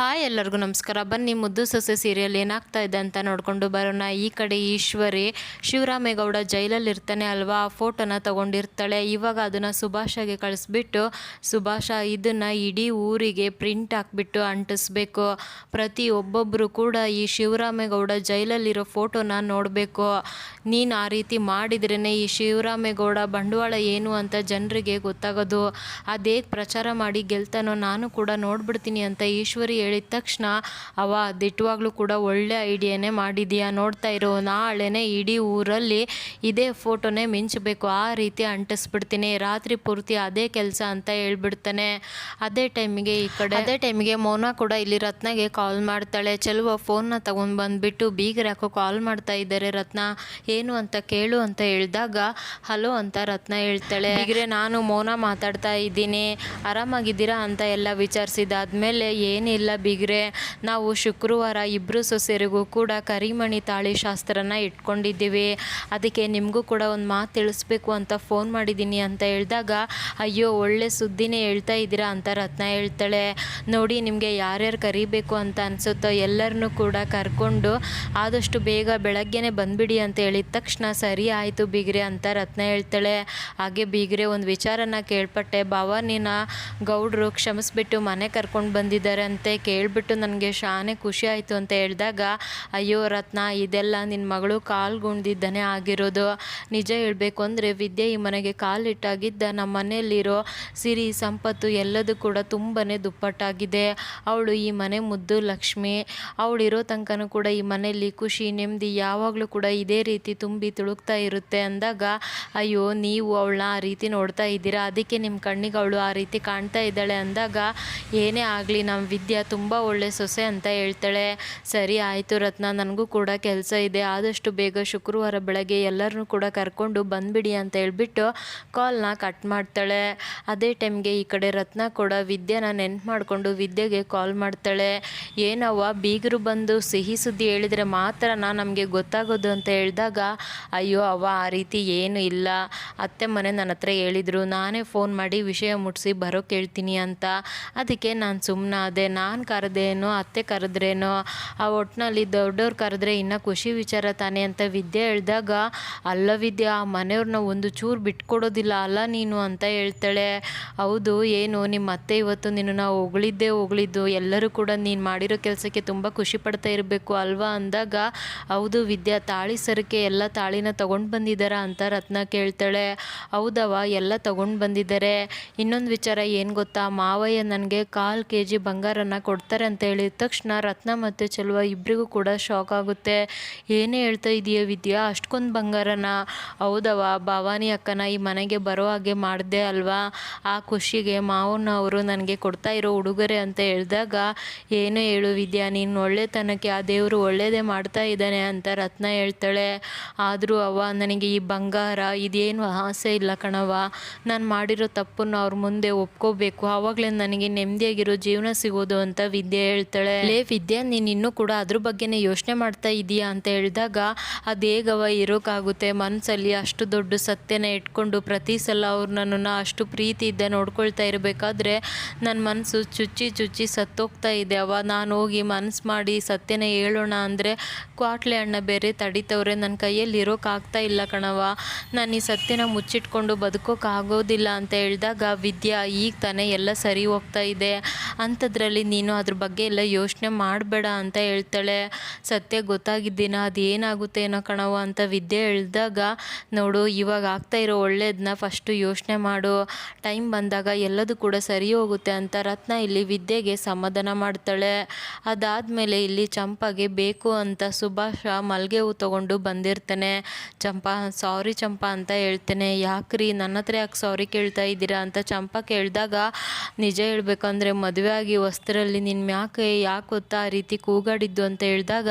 Hi ಎಲ್ಲರಿಗೂ ನಮಸ್ಕಾರ. ಬನ್ನಿ, ಮುದ್ದು ಸೊಸೆ ಸೀರಿಯಲ್ ಏನಾಗ್ತಾ ಇದೆ ಅಂತ ನೋಡಿಕೊಂಡು ಬರೋಣ. ಈ ಕಡೆ ಈಶ್ವರಿ, ಶಿವರಾಮೇಗೌಡ ಜೈಲಲ್ಲಿ ಇರ್ತಾನೆ ಅಲ್ವಾ? ಆ ಫೋಟೋನ ತಗೊಂಡಿರ್ತಾಳೆ. ಇವಾಗ ಅದನ್ನು ಸುಭಾಷಗೆ ಕಳಿಸ್ಬಿಟ್ಟು, ಸುಭಾಷ ಇದನ್ನು ಇಡೀ ಊರಿಗೆ ಪ್ರಿಂಟ್ ಹಾಕ್ಬಿಟ್ಟು ಅಂಟಿಸ್ಬೇಕು. ಪ್ರತಿ ಒಬ್ಬೊಬ್ಬರು ಕೂಡ ಈ ಶಿವರಾಮೇಗೌಡ ಜೈಲಲ್ಲಿರೋ ಫೋಟೋನ ನೋಡಬೇಕು. ನೀನು ಆ ರೀತಿ ಮಾಡಿದ್ರೇ ಈ ಶಿವರಾಮೇಗೌಡ ಬಂಡವಾಳ ಏನು ಅಂತ ಜನರಿಗೆ ಗೊತ್ತಾಗೋದು. ಅದೇ ಪ್ರಚಾರ ಮಾಡಿ ಗೆಲ್ತಾನೋ ನಾನು ಕೂಡ ನೋಡ್ಬಿಡ್ತೀನಿ ಅಂತ ಈಶ್ವರಿ ಹೇಳಿದ ತಕ್ಷಣ ಅವ ದಿಟ್ಟವಾಗ್ಲೂ ಕೂಡ ಒಳ್ಳೆ ಐಡಿಯಾನೇ ಮಾಡಿದೀಯಾ ನೋಡ್ತಾ ಇರೋ ನಾಳೆನೇ ಇಡೀ ಊರಲ್ಲಿ ಇದೇ ಫೋಟೋನೇ ಮಿಂಚಬೇಕು. ಆ ರೀತಿ ಅಂಟಿಸ್ಬಿಡ್ತೀನಿ. ರಾತ್ರಿ ಪೂರ್ತಿ ಅದೇ ಕೆಲಸ ಅಂತ ಹೇಳ್ಬಿಡ್ತಾನೆ. ಅದೇ ಟೈಮಿಗೆ ಈ ಕಡೆ ಅದೇ ಟೈಮಿಗೆ ಮೋನಾ ಕೂಡ ಇಲ್ಲಿ ರತ್ನಗೆ ಕಾಲ್ ಮಾಡ್ತಾಳೆ. ಚಲುವ ಫೋನ್ನ ತಗೊಂಡು ಬಂದುಬಿಟ್ಟು ಬೀಗರ್ ಯಾಕೋ ಕಾಲ್ ಮಾಡ್ತಾ ಇದ್ದಾರೆ ರತ್ನ. ಏನು ಅಂತ ಕೇಳು ಅಂತ ಹೇಳಿದಾಗ ಹಲೋ ಅಂತ ರತ್ನ ಹೇಳ್ತಾಳೆ. ಬೀಗ್ರೆ ನಾನು ಮೋನಾ ಮಾತಾಡ್ತಾ ಇದ್ದೀನಿ. ಆರಾಮಾಗಿದ್ದೀರಾ? ಅಂತ ಎಲ್ಲ ವಿಚಾರಿಸಿದಾದ್ಮೇಲೆ ಏನಿಲ್ಲ ಬೀಗ್ರೆ. ನಾವು ಶುಕ್ರವಾರ ಇಬ್ಬರು ಸೊಸೆರಿಗೂ ಕೂಡ ಕರಿಮಣಿ ತಾಳಿ ಶಾಸ್ತ್ರನ ಇಟ್ಕೊಂಡಿದ್ದೀವಿ. ಅದಕ್ಕೆ ನಿಮಗೂ ಕೂಡ ಒಂದು ಮಾತು ತಿಳಿಸ್ಬೇಕು ಅಂತ ಫೋನ್ ಮಾಡಿದ್ದೀನಿ ಅಂತ ಹೇಳಿದಾಗ, ಅಯ್ಯೋ, ಒಳ್ಳೆ ಸುದ್ದಿನೇ ಹೇಳ್ತಾ ಇದ್ದೀರಾ? ಅಂತ ರತ್ನ ಹೇಳ್ತಾಳೆ. ನೋಡಿ, ನಿಮಗೆ ಯಾರ್ಯಾರು ಕರಿಬೇಕು ಅಂತ ಅನಿಸುತ್ತೋ ಎಲ್ಲರನ್ನೂ ಕೂಡ ಕರ್ಕೊಂಡು ಆದಷ್ಟು ಬೇಗ ಬೆಳಗ್ಗೆನೇ ಬಂದುಬಿಡಿ ಅಂತ ಹೇಳಿದ ತಕ್ಷಣ, ಸರಿ ಆಯಿತು ಬೀಗ್ರೆ ಅಂತ ರತ್ನ ಹೇಳ್ತಾಳೆ. ಹಾಗೆ ಬೀಗ್ರೆ ಒಂದು ವಿಚಾರನ ಕೇಳ್ಪಟ್ಟೆ. ಭವಾನಿನ ಗೌಡ್ರು ಕ್ಷಮಿಸ್ಬಿಟ್ಟು ಮನೆ ಕರ್ಕೊಂಡು ಬಂದಿದ್ದಾರೆ ಅಂತೆ. ಕೇಳಿಬಿಟ್ಟು ನನಗೆ ಶಾನೆ ಖುಷಿ ಆಯಿತು ಅಂತ ಹೇಳಿದಾಗ, ಅಯ್ಯೋ ರತ್ನ, ಇದೆಲ್ಲ ನಿನ್ನ ಮಗಳು ಕಾಲ್ಗುಣ್ದಿದ್ದಾನೆ ಆಗಿರೋದು. ನಿಜ ಹೇಳಬೇಕು ಅಂದರೆ ವಿದ್ಯೆ ಈ ಮನೆಗೆ ಕಾಲಿಟ್ಟಾಗಿದ್ದ ನಮ್ಮ ಮನೆಯಲ್ಲಿರೋ ಸಿರಿ, ಸಂಪತ್ತು ಎಲ್ಲದೂ ಕೂಡ ತುಂಬಾ ದುಪ್ಪಟ್ಟಾಗಿದೆ. ಅವಳು ಈ ಮನೆ ಮುದ್ದು ಲಕ್ಷ್ಮಿ. ಅವಳಿರೋ ತನಕನೂ ಕೂಡ ಈ ಮನೆಯಲ್ಲಿ ಖುಷಿ, ನೆಮ್ಮದಿ ಯಾವಾಗಲೂ ಕೂಡ ಇದೇ ರೀತಿ ತುಂಬಿ ತುಳುಕ್ತಾ ಇರುತ್ತೆ ಅಂದಾಗ, ಅಯ್ಯೋ, ನೀವು ಅವಳನ್ನ ಆ ರೀತಿ ನೋಡ್ತಾ ಇದ್ದೀರಾ? ಅದಕ್ಕೆ ನಿಮ್ಮ ಕಣ್ಣಿಗೆ ಅವಳು ಆ ರೀತಿ ಕಾಣ್ತಾ ಇದ್ದಾಳೆ ಅಂದಾಗ, ಏನೇ ಆಗಲಿ ನಮ್ಮ ವಿದ್ಯಾ ತುಂಬ ಒಳ್ಳೆ ಸೊಸೆ ಅಂತ ಹೇಳ್ತಾಳೆ. ಸರಿ ಆಯಿತು ರತ್ನ, ನನಗೂ ಕೂಡ ಕೆಲಸ ಇದೆ. ಆದಷ್ಟು ಬೇಗ ಶುಕ್ರವಾರ ಬೆಳಗ್ಗೆ ಎಲ್ಲರನ್ನೂ ಕೂಡ ಕರ್ಕೊಂಡು ಬಂದ್ಬಿಡಿ ಅಂತ ಹೇಳ್ಬಿಟ್ಟು ಕಾಲ್ನ ಕಟ್ ಮಾಡ್ತಾಳೆ. ಅದೇ ಟೈಮ್ಗೆ ಈ ಕಡೆ ರತ್ನ ಕೂಡ ವಿದ್ಯಾನ ನೆನ್ಪು ಮಾಡಿಕೊಂಡು ವಿದ್ಯೆಗೆ ಕಾಲ್ ಮಾಡ್ತಾಳೆ. ಏನವ್ವ, ಬೀಗರು ಬಂದು ಸಿಹಿ ಸುದ್ದಿ ಹೇಳಿದರೆ ಮಾತ್ರ ನಮಗೆ ಗೊತ್ತಾಗೋದು ಅಂತ ಹೇಳಿದಾಗ, ಅಯ್ಯೋ ಅವ್ವ, ಆ ರೀತಿ ಏನು ಇಲ್ಲ. ಅತ್ತೆ ಮನೆ ನನ್ನ ಹತ್ರ ಹೇಳಿದರು, ನಾನೇ ಫೋನ್ ಮಾಡಿ ವಿಷಯ ಮುಟ್ಟಿಸಿ ಬರೋ ಕೇಳ್ತೀನಿ ಅಂತ. ಅದಕ್ಕೆ ನಾನು ಸುಮ್ಮನಾದೆ ನಾನು ಕರೆದೇನೋ, ಅತ್ತೆ ಕರೆದ್ರೇನೋ, ಆ ಒಟ್ಟಿನಲ್ಲಿ ದೊಡ್ಡವ್ರು ಕರೆದ್ರೆ ಇನ್ನೂ ಖುಷಿ ವಿಚಾರ ತಾನೇ ಅಂತ ವಿದ್ಯೆ ಹೇಳಿದಾಗ, ಅಲ್ಲ ವಿದ್ಯಾ, ಆ ಮನೆಯವ್ರನ್ನ ಒಂದು ಚೂರು ಬಿಟ್ಕೊಡೋದಿಲ್ಲ, ಅಲ್ಲ ನೀನು ಅಂತ ಹೇಳ್ತಾಳೆ. ಹೌದು, ಏನು, ನಿಮ್ಮ ಅತ್ತೆ ಇವತ್ತು ನಿನ್ನನ್ನು ಹೊಗಳಿದ್ದೇ ಹೊಗಳಿದ್ದು, ಎಲ್ಲರೂ ಕೂಡ ನೀನು ಮಾಡಿರೋ ಕೆಲಸಕ್ಕೆ ತುಂಬ ಖುಷಿ ಪಡ್ತಾ ಇರಬೇಕು ಅಲ್ವಾ ಅಂದಾಗ, ಹೌದು ವಿದ್ಯಾ, ತಾಳಿ ಸರಕ್ಕೆ ಎಲ್ಲ ತಾಳಿನ ತೊಗೊಂಡು ಬಂದಿದ್ದಾರಾ ಅಂತ ರತ್ನ ಕೇಳ್ತಾಳೆ. ಹೌದವ ಎಲ್ಲ ತೊಗೊಂಡು ಬಂದಿದ್ದಾರೆ. ಇನ್ನೊಂದು ವಿಚಾರ ಏನು ಗೊತ್ತಾ, ಮಾವಯ್ಯ ನನಗೆ ಕಾಲು ಕೆ ಜಿ ಬಂಗಾರನ ಕೊಡ್ತಾರೆ ಅಂತ ಹೇಳಿದ ತಕ್ಷಣ ರತ್ನ ಮತ್ತು ಚೆಲುವ ಇಬ್ಬರಿಗೂ ಕೂಡ ಶಾಕ್ ಆಗುತ್ತೆ. ಏನೇ ಹೇಳ್ತಾ ಇದೆಯಾ ವಿದ್ಯಾ? ಅಷ್ಟೊಂದು ಬಂಗಾರನ. ಹೌದವ ಭವಾನಿ ಅಕ್ಕನ ಈ ಮನೆಗೆ ಬರೋ ಹಾಗೆ ಮಾಡಿದೆ ಅಲ್ವಾ? ಆ ಖುಷಿಗೆ ಮಾವನವರು ನನಗೆ ಕೊಡ್ತಾ ಇರೋ ಉಡುಗೊರೆ ಅಂತ ಹೇಳಿದಾಗ, ಏನೇ ಹೇಳು ವಿದ್ಯಾ, ನೀನು ಒಳ್ಳೆತನಕ್ಕೆ ಆ ದೇವರು ಒಳ್ಳೆಯದೇ ಮಾಡ್ತಾ ಇದ್ದಾನೆ ಅಂತ ರತ್ನ ಹೇಳ್ತಾಳೆ. ಆದರೂ ಅವ್ವ, ನನಗೆ ಈ ಬಂಗಾರ, ಇದೇನು ಆಸೆ ಇಲ್ಲ ಕಣವ ನಾನು ಮಾಡಿರೋ ತಪ್ಪನ್ನು ಅವ್ರ ಮುಂದೆ ಒಪ್ಕೋಬೇಕು. ಆವಾಗಲೇ ನನಗೆ ನೆಮ್ಮದಿಯಾಗಿರೋ ಜೀವನ ಸಿಗೋದು ಅಂತ ವಿದ್ಯೆ ಹೇಳ್ತಾಳೆ. ಲೇ ವಿದ್ಯಾ, ನೀನು ಇನ್ನೂ ಕೂಡ ಅದ್ರ ಬಗ್ಗೆನೇ ಯೋಚನೆ ಮಾಡ್ತಾ ಇದೀಯಾ ಅಂತ ಹೇಳಿದಾಗ, ಅದು ಹೇಗವ ಇರೋಕ್ಕಾಗುತ್ತೆ ಮನಸ್ಸಲ್ಲಿ ಅಷ್ಟು ದೊಡ್ಡ ಸತ್ಯನ ಇಟ್ಕೊಂಡು ಪ್ರತಿ ಸಲ ಅವ್ರು ನನ್ನನ್ನು ಅಷ್ಟು ಪ್ರೀತಿಯಿಂದ ನೋಡ್ಕೊಳ್ತಾ ಇರಬೇಕಾದ್ರೆ ನನ್ನ ಮನಸ್ಸು ಚುಚ್ಚಿ ಚುಚ್ಚಿ ಸತ್ತೋಗ್ತಾ ಇದೆ ಅವ ನಾನು ಹೋಗಿ ಮನಸ್ಸು ಮಾಡಿ ಸತ್ಯನ ಹೇಳೋಣ ಅಂದರೆ, ಕ್ವಾಟ್ಲೆ ಅಣ್ಣ ಬೇರೆ ತಡಿತವ್ರೆ. ನನ್ನ ಕೈಯಲ್ಲಿ ಇರೋಕ್ಕಾಗ್ತಾ ಇಲ್ಲ ಕಣವ ನಾನು ಈ ಸತ್ಯನ ಮುಚ್ಚಿಟ್ಕೊಂಡು ಬದುಕೋಕ್ಕಾಗೋದಿಲ್ಲ ಅಂತ ಹೇಳಿದಾಗ, ವಿದ್ಯಾ, ಈಗ ತಾನೇ ಎಲ್ಲ ಸರಿ ಹೋಗ್ತಾ ಇದೆ. ಅಂಥದ್ರಲ್ಲಿ ನೀನು ಅದ್ರ ಬಗ್ಗೆ ಎಲ್ಲ ಯೋಚನೆ ಮಾಡಬೇಡ ಅಂತ ಹೇಳ್ತಾಳೆ. ಸತ್ಯ ಗೊತ್ತಾಗಿದ್ದೀನ ಅದು ಏನಾಗುತ್ತೆ ಏನೋ ಕಣವ ಅಂತ ವಿದ್ಯೆ ಹೇಳಿದಾಗ, ನೋಡು, ಇವಾಗ ಆಗ್ತಾ ಇರೋ ಒಳ್ಳೇದನ್ನ ಫಸ್ಟು ಯೋಚನೆ ಮಾಡು. ಟೈಮ್ ಬಂದಾಗ ಎಲ್ಲದೂ ಕೂಡ ಸರಿ ಹೋಗುತ್ತೆ ಅಂತ ರತ್ನ ಇಲ್ಲಿ ವಿದ್ಯೆಗೆ ಸಮಾಧಾನ ಮಾಡ್ತಾಳೆ. ಅದಾದಮೇಲೆ ಇಲ್ಲಿ ಚಂಪಾಗೆ ಬೇಕು ಅಂತ ಸುಭಾಷ ಮಲ್ಗೆ ಹೂ ತೊಗೊಂಡು ಬಂದಿರ್ತಾನೆ. ಚಂಪಾ, ಸಾರಿ ಚಂಪಾ ಅಂತ ಹೇಳ್ತೇನೆ. ಯಾಕ್ರಿ? ನನ್ನ ಹತ್ರ ಯಾಕೆ ಸಾರಿ ಕೇಳ್ತಾ ಇದ್ದೀರಾ? ಅಂತ ಚಂಪಾ ಕೇಳಿದಾಗ, ನಿಜ ಹೇಳ್ಬೇಕಂದ್ರೆ ಮದುವೆ ಆಗಿ ವಸ್ತ್ರಲ್ಲಿ ನಿನ್ನ ಮ್ಯಾಕೆ ಯಾಕೆ ಗೊತ್ತಾ ಆ ರೀತಿ ಕೂಗಾಡಿದ್ದು ಅಂತ ಹೇಳಿದಾಗ,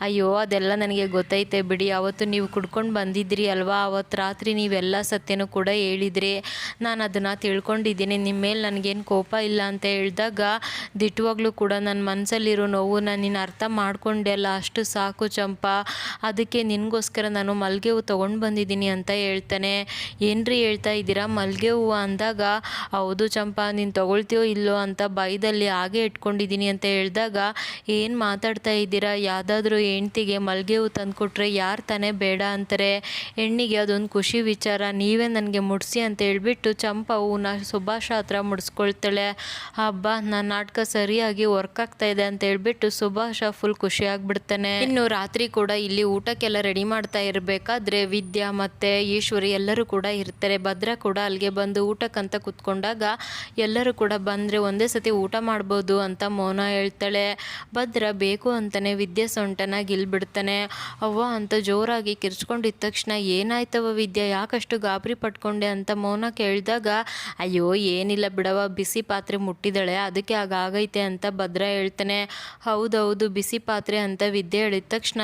ಅಯ್ಯೋ, ಅದೆಲ್ಲ ನನಗೆ ಗೊತ್ತೈತೆ ಬಿಡಿ. ಅವತ್ತು ನೀವು ಕುಡ್ಕೊಂಡು ಬಂದಿದ್ರಿ ಅಲ್ವಾ? ಅವತ್ತು ರಾತ್ರಿ ನೀವೆಲ್ಲ ಸತ್ಯನೂ ಕೂಡ ಹೇಳಿದ್ರಿ. ನಾನು ಅದನ್ನು ತಿಳ್ಕೊಂಡಿದ್ದೀನಿ. ನಿಮ್ಮ ಮೇಲೆ ನನಗೇನು ಕೋಪ ಇಲ್ಲ ಅಂತ ಹೇಳಿದಾಗ ದಿಟ್ಟವಾಗ್ಲೂ ಕೂಡ ನನ್ನ ಮನಸ್ಸಲ್ಲಿರೋ ನೋವನ್ನ ನೀನು ಅರ್ಥ ಮಾಡಿಕೊಂಡೆ ಅಲ್ಲ? ಅಷ್ಟು ಸಾಕು ಚಂಪ. ಅದಕ್ಕೆ ನಿನಗೋಸ್ಕರ ನಾನು ಮಲ್ಲಿಗೆ ಹೂ ತೊಗೊಂಡು ಬಂದಿದ್ದೀನಿ ಅಂತ ಹೇಳ್ತಾನೆ. ಏನ್ರಿ ಹೇಳ್ತಾ ಇದ್ದೀರಾ? ಮಲ್ಲಿಗೆ ಹೂವು ಅಂದಾಗ, ಹೌದು ಚಂಪ, ನೀನು ತೊಗೊಳ್ತೀಯೋ ಇಲ್ಲೋ ಅಂತ ಬೈದಲ್ಲಿ ಹಾಗೆ ಇಟ್ಕೊಂಡು ಮಾಡ್ಕೊಂಡಿದ್ದೀನಿ ಅಂತ ಹೇಳಿದಾಗ, ಏನು ಮಾತಾಡ್ತಾ ಇದ್ದೀರಾ? ಯಾವುದಾದ್ರೂ ಹೆಂಡ್ತಿಗೆ ಮಲ್ಗೆ ಹೂ ತಂದುಕೊಟ್ರೆ ಯಾರು ತಾನೇ ಬೇಡ ಅಂತಾರೆ. ಹೆಣ್ಣಿಗೆ ಅದೊಂದು ಖುಷಿ ವಿಚಾರ. ನೀವೇ ನನಗೆ ಮುಡಿಸಿ ಅಂತ ಹೇಳ್ಬಿಟ್ಟು ಚಂಪಾ ಹೂನ ಸುಭಾಷ ಹತ್ರ ಮುಡಿಸ್ಕೊಳ್ತಾಳೆ. ಹಬ್ಬ ನನ್ನ ನಾಟಕ ಸರಿಯಾಗಿ ವರ್ಕ್ ಆಗ್ತಾ ಇದೆ ಅಂತ ಹೇಳ್ಬಿಟ್ಟು ಸುಭಾಷ ಫುಲ್ ಖುಷಿ ಆಗ್ಬಿಡ್ತಾನೆ. ಇನ್ನು ರಾತ್ರಿ ಕೂಡ ಇಲ್ಲಿ ಊಟಕ್ಕೆಲ್ಲ ರೆಡಿ ಮಾಡ್ತಾ ಇರಬೇಕಾದ್ರೆ ವಿದ್ಯಾ ಮತ್ತೆ ಈಶ್ವರಿ ಎಲ್ಲರೂ ಕೂಡ ಇರ್ತಾರೆ. ಭದ್ರ ಕೂಡ ಅಲ್ಲಿಗೆ ಬಂದು ಊಟಕ್ಕಂತ ಕುತ್ಕೊಂಡಾಗ ಎಲ್ಲರೂ ಕೂಡ ಬಂದರೆ ಒಂದೇ ಸತಿ ಊಟ ಮಾಡ್ಬೋದು ಅಂತ ಮೌನ ಹೇಳ್ತಾಳೆ. ಭದ್ರ ಬೇಕು ಅಂತಾನೆ ವಿದ್ಯೆ ಸೊಂಟನ ಗಿಲ್ಬಿಡ್ತಾನೆ ಅವ್ವ ಅಂತ ಜೋರಾಗಿ ಕಿರ್ಚ್ಕೊಂಡಿದ್ದ ತಕ್ಷಣ ಏನಾಯ್ತವ ವಿದ್ಯೆ? ಯಾಕಷ್ಟು ಗಾಬರಿ ಪಟ್ಕೊಂಡೆ ಅಂತ ಮೌನ ಕೇಳಿದಾಗ, ಅಯ್ಯೋ ಏನಿಲ್ಲ ಬಿಡವ ಬಿಸಿ ಪಾತ್ರೆ ಮುಟ್ಟಿದಳೆ. ಅದಕ್ಕೆ ಹಾಗಾಗೈತೆ ಅಂತ ಭದ್ರ ಹೇಳ್ತಾನೆ. ಹೌದೌದು, ಬಿಸಿ ಪಾತ್ರೆ ಅಂತ ವಿದ್ಯೆ ಹೇಳಿದ ತಕ್ಷಣ,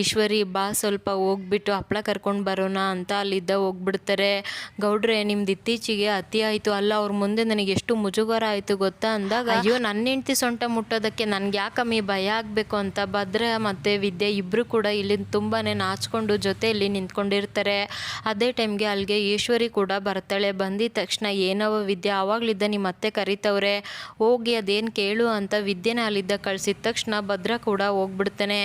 ಈಶ್ವರಿ ಬಾ ಸ್ವಲ್ಪ ಹೋಗ್ಬಿಟ್ಟು ಹಪ್ಪಳ ಕರ್ಕೊಂಡು ಬರೋಣ ಅಂತ ಅಲ್ಲಿದ್ದ ಹೋಗ್ಬಿಡ್ತಾರೆ. ಗೌಡ್ರೆ, ನಿಮ್ದು ಇತ್ತೀಚೆಗೆ ಅತಿ ಆಯಿತು. ಅಲ್ಲ, ಅವ್ರ ಮುಂದೆ ನನಗೆ ಎಷ್ಟು ಮುಜುಗರ ಆಯಿತು ಗೊತ್ತಾ ಅಂದಾಗ, ಅಯ್ಯೋ ನನ್ನ ಹೆಂಡ್ತಿ ಸೊಂಟ ಮುಟ್ಟೋದಕ್ಕೆ ನನಗೆ ಯಾಕಮ್ಮಿ ಭಯ ಆಗಬೇಕು ಅಂತ ಭದ್ರ ಮತ್ತು ವಿದ್ಯೆ ಇಬ್ಬರು ಕೂಡ ಇಲ್ಲಿ ತುಂಬಾ ನಾಚ್ಕೊಂಡು ಜೊತೆಯಲ್ಲಿ ನಿಂತ್ಕೊಂಡಿರ್ತಾರೆ. ಅದೇ ಟೈಮ್ಗೆ ಅಲ್ಲಿಗೆ ಈಶ್ವರಿ ಕೂಡ ಬರ್ತಾಳೆ. ಬಂದಿದ ತಕ್ಷಣ ಏನವ ವಿದ್ಯೆ ಆವಾಗಲಿದ್ದ ನಿಮ್ಮ ಅತ್ತೆ ಕರಿತವ್ರೆ. ಹೋಗಿ ಅದೇನು ಕೇಳು ಅಂತ ವಿದ್ಯೆನ ಅಲ್ಲಿದ್ದ ಕಳಿಸಿದ ತಕ್ಷಣ ಭದ್ರ ಕೂಡ ಹೋಗ್ಬಿಡ್ತಾನೆ.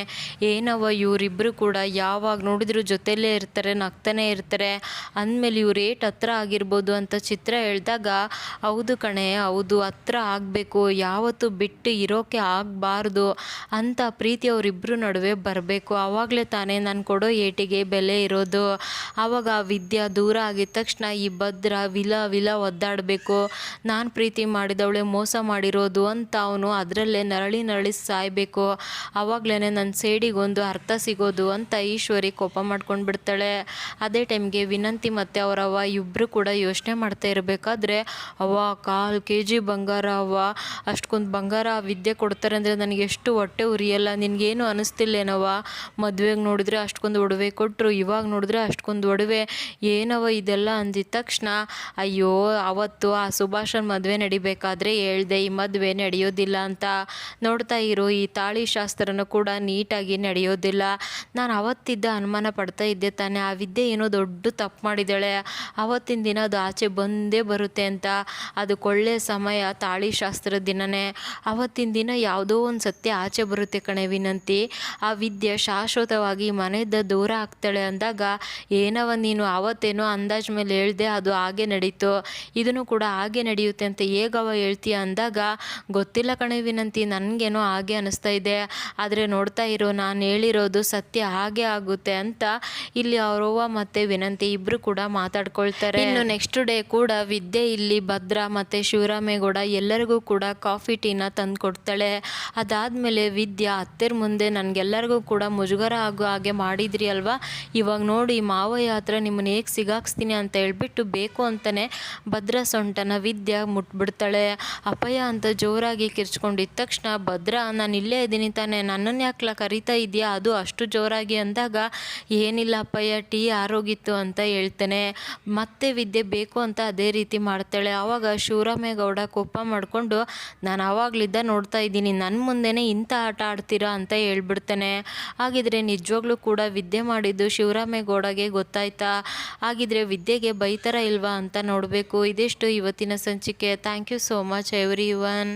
ಏನವ ಇವರಿಬ್ಬರು ಕೂಡ ಯಾವಾಗ ನೋಡಿದ್ರು ಜೊತೆಯಲ್ಲೇ ಇರ್ತಾರೆ, ನಗ್ತಾನೆ ಇರ್ತಾರೆ. ಅಂದಮೇಲೆ ಇವ್ರು ಏಟ್ ಹತ್ರ ಆಗಿರ್ಬೋದು ಅಂತ ಚಿತ್ರ ಹೇಳಿದಾಗ, ಹೌದು ಕಣೆ, ಹೌದು, ಹತ್ರ ಆಗಬೇಕು. ಯಾವತ್ತೂ ಬಿಟ್ಟು ಇರೋಕೆ ಆಗಬಾರ್ದು ಅಂತ ಪ್ರೀತಿ ಅವರಿಬ್ಬರು ನಡುವೆ ಬರಬೇಕು. ಆವಾಗಲೇ ತಾನೇ ನಾನು ಕೊಡೋ ಏಟಿಗೆ ಬೆಲೆ ಇರೋದು. ಆವಾಗ ವಿದ್ಯಾ ದೂರ ಆಗಿದ ತಕ್ಷಣ ಈ ಭದ್ರ, ವಿಲ ವಿಲ ಒದ್ದಾಡಬೇಕು. ನಾನು ಪ್ರೀತಿ ಮಾಡಿದವಳೆ ಮೋಸ ಮಾಡಿರೋದು ಅಂತ ಅವನು ಅದರಲ್ಲೇ ನರಳಿ ನರಳಿ ಸಾಯಬೇಕು. ಆವಾಗಲೇ ನನ್ನ ಸೇಡಿಗೊಂದು ಅರ್ಥ ಸಿಗೋದು ಅಂತ ಈಶ್ವರಿ ಕೋಪ ಮಾಡ್ಕೊಂಡು ಬಿಡ್ತಾಳೆ ಅದೇ ಟೈಮ್ಗೆ ವಿನಂತಿ ಮತ್ತು ಅವರವ್ವ ಇಬ್ಬರು ಕೂಡ ಯೋಚನೆ ಮಾಡ್ತಾ ಇರಬೇಕಾದ್ರೆ ಅವ್ವ ಕಾಲು ಕೆ ಜಿ ಬಂಗಾರ ಅವ್ವ ಅಷ್ಟೊಂದು ಬಂಗಾರ ವಿದ್ಯೆ ಕೊಡ್ತಾರೆ ಅಂದರೆ ನನಗೆ ಎಷ್ಟು ಹೊಟ್ಟೆ ಉರಿಯಲ್ಲ, ನಿನಗೇನು ಅನಿಸ್ತಿಲ್ಲೇನವ ಮದುವೆಗೆ ನೋಡಿದ್ರೆ ಅಷ್ಟೊಂದು ಒಡವೆ ಕೊಟ್ಟರು ಇವಾಗ ನೋಡಿದ್ರೆ ಅಷ್ಟೊಂದು ಒಡವೆ. ಏನವ ಇದೆಲ್ಲ ಅಂದಿದ ತಕ್ಷಣ, ಅಯ್ಯೋ, ಅವತ್ತು ಆ ಸುಭಾಷನ ಮದುವೆ ನಡಿಬೇಕಾದ್ರೆ ಹೇಳ್ದೆ, ಈ ಮದುವೆ ನಡೆಯೋದಿಲ್ಲ ಅಂತ. ನೋಡ್ತಾ ಇರೋ, ಈ ತಾಳಿ ಶಾಸ್ತ್ರನೂ ಕೂಡ ನೀಟಾಗಿ ನಡೆಯೋದಿಲ್ಲ. ನಾನು ಅವತ್ತಿದ್ದ ಅನುಮಾನ ಪಡ್ತಾ ಇದ್ದೆ ತಾನೇ, ಆ ವಿದ್ಯೆ ಏನೋ ದೊಡ್ಡ ತಪ್ಪು ಮಾಡಿದ್ದಾಳೆ. ಅವತ್ತಿನ ದಿನ ಅದು ಆಚೆ ಬಂದೇ ಬರುತ್ತೆ ಅಂತ. ಅದಕ್ಕೆ ಒಳ್ಳೆಯ ಸಮಯ ತಾಳಿ ಶಾಸ್ತ್ರದ ದಿನನೇ. ಅವತ್ತಿನ ದಿನ ಯಾವುದೋ ಒಂದು ಸತ್ಯ ಆಚೆ ಬರುತ್ತೆ ಕಣೆ ವಿನಂತಿ. ಆ ವಿದ್ಯೆ ಶಾಶ್ವತವಾಗಿ ಮನೆಯಿಂದ ದೂರ ಆಗ್ತಾಳೆ ಅಂದಾಗ ಏನವ ನೀನು ಆವತ್ತೇನೋ ಅಂದಾಜ್ ಮೇಲೆ ಹೇಳ್ದೆ ಅದು ಹಾಗೆ ನಡೀತು. ಇದನ್ನು ಕೂಡ ಹಾಗೆ ನಡೆಯುತ್ತೆ ಅಂತ ಹೇಗವ ಹೇಳ್ತೀಯ ಅಂದಾಗ, ಗೊತ್ತಿಲ್ಲ ಕಣೆ ವಿನಂತಿ, ನನಗೇನೋ ಹಾಗೆ ಅನಿಸ್ತಾ ಇದೆ. ಆದರೆ ನೋಡ್ತಾ ಇರೋ, ನಾನು ಹೇಳಿರೋದು ಸತ್ಯ ಹಾಗೆ ಆಗುತ್ತೆ ಅಂತ ಇಲ್ಲಿ ಅವರವ್ವ ಮತ್ತು ವಿನಂತಿ ಇಬ್ಬರು ಕೂಡ ಮಾತಾಡ್ಕೊಳ್ತಾರೆ. ಇನ್ನು ನೆಕ್ಸ್ಟ್ ಡೇ ಕೂಡ ವಿದ್ಯೆ ಇಲ್ಲಿ ಭದ್ರ ಮತ್ತು ಶಿವರಾಮೇಗೌಡ ಎಲ್ಲರಿಗೂ ಕೂಡ ಕಾಫಿ ಟೀನ ತಂದು ಕೊಡ್ತಾಳೆ ಅದಾದಮೇಲೆ ವಿದ್ಯಾ ಅತ್ತೆರ ಮುಂದೆ ನನಗೆಲ್ಲರಿಗೂ ಕೂಡ ಮುಜುಗರ ಆಗೋ ಹಾಗೆ ಮಾಡಿದ್ರಿ ಅಲ್ವಾ? ಇವಾಗ ನೋಡಿ ಮಾವಯ್ಯ ಹತ್ರ ನಿಮ್ಮನ್ನ ಹೇಗೆ ಸಿಗಾಕ್ಸ್ತೀನಿ ಅಂತ ಹೇಳ್ಬಿಟ್ಟು ಬೇಕು ಅಂತಲೇ ಭದ್ರ ಸೊಂಟನ ವಿದ್ಯಾ ಮುಟ್ಬಿಡ್ತಾಳೆ. ಅಪಯ ಅಂತ ಜೋರಾಗಿ ಕಿರ್ಚ್ಕೊಂಡಿದ್ದ ತಕ್ಷಣ ಭದ್ರ, ನಾನು ಇಲ್ಲೇ ಇದ್ದೀನಿ ತಾನೇ ನನ್ನನ್ನು ಯಾಕ್ಲ ಕರಿತಾ ಇದೆಯಾ? ಅದು ಅಷ್ಟು ಜೋರಾಗಿ ಅಂದಾಗ, ಏನಿಲ್ಲ ಅಪ್ಪಯ್ಯ, ಟೀ ಆರೋಗಿತ್ತು ಅಂತ ಹೇಳ್ತಾನೆ. ಮತ್ತೆ ವಿದ್ಯೆ ಬೇಕು ಅಂತ ಅದೇ ರೀತಿ ಮಾಡ್ತಾಳೆ. ಆವಾಗ ಶಿವರಾಮೇಗೌಡ ಕೋಪ ಮಾಡಿಕೊಂಡು, ನಾನು ಆವಾಗಲಿದ್ದ ನೋಡ್ತಾ ಇದ್ದೀನಿ. ನನ್ನ ಮುಂದೆನೇ ಇಂಥ ಆಟ ಆಡ್ತೀರಾ ಅಂತ ಹೇಳ್ಬಿಡ್ತಾನೆ. ಹಾಗಿದ್ರೆ ನಿಜವಾಗ್ಲೂ ಕೂಡ ವಿದ್ಯೆ ಮಾಡಿದ್ದು ಶಿವರಾಮೇಗೌಡಗೆ ಗೊತ್ತಾಯ್ತಾ? ಹಾಗಿದ್ರೆ ವಿದ್ಯೆಗೆ ಬೈತಾರ ಇಲ್ವಾ ಅಂತ ನೋಡಬೇಕು. ಇದಿಷ್ಟು ಇವತ್ತಿನ ಸಂಚಿಕೆ. Thank you so much everyone